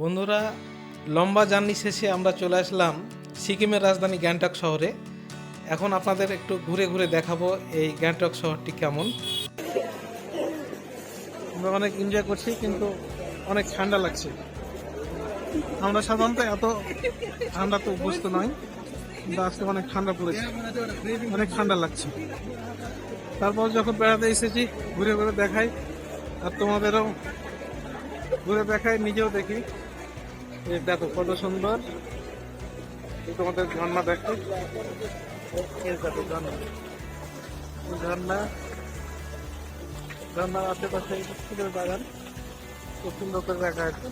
বন্ধুরা, লম্বা জার্নি শেষে আমরা চলে আসলাম সিকিমের রাজধানী গ্যাংটক শহরে। এখন আপনাদের একটু ঘুরে ঘুরে দেখাবো এই গ্যাংটক শহরটি কেমন। আমরা অনেক এনজয় করছি, কিন্তু অনেক ঠান্ডা লাগছে। আমরা সাধারণত এত ঠান্ডা তো অভ্যস্ত নয়, কিন্তু আজকে অনেক ঠান্ডা পড়েছে, অনেক ঠান্ডা লাগছে। তারপর যখন বেড়াতে এসেছি, ঘুরে ঘুরে দেখাই, আর তোমাদেরও ঘুরে দেখাই, নিজেও দেখি। দেখো, কত সুন্দর। তোমাদের ঝর্ণা দেখো। দেখো ঝর্ণা। ঝর্ণা। ঝর্ণার আশেপাশে ফুলের বাগান। খুব সুন্দর করে দেখা আছে।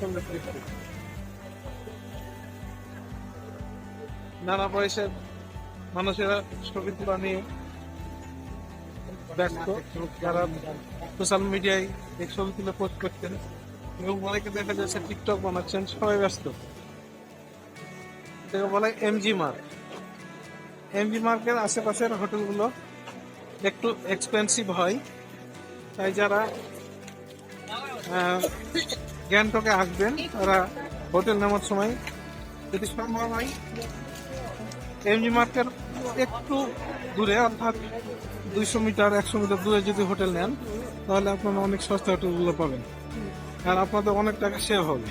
সুন্দর। নানা বয়সের মানুষেরা ছবি তোলা নিয়ে ব্যস্ত যারা সোশ্যাল মিডিয়ায় এই ছবি তুলে পোস্ট করছেন এবং অনেকে দেখা যাচ্ছে টিকটক বানাচ্ছেন, সবাই ব্যস্ত। বলে এমজি মার্ক এমজি মার্কের আশেপাশের হোটেলগুলো একটু এক্সপেন্সিভ হয়। তাই যারা গ্যাংটকে আসবেন, তারা হোটেল নেওয়ার সময় যদি সম্ভব হয় এমজি মার্কের একটু দূরে, অর্থাৎ দুইশো মিটার, একশো মিটার দূরে যদি হোটেল নেন, তাহলে আপনারা অনেক সস্তা হোটেলগুলো পাবেন। আর আপনাদের অনেক টাকা সেভ হবে।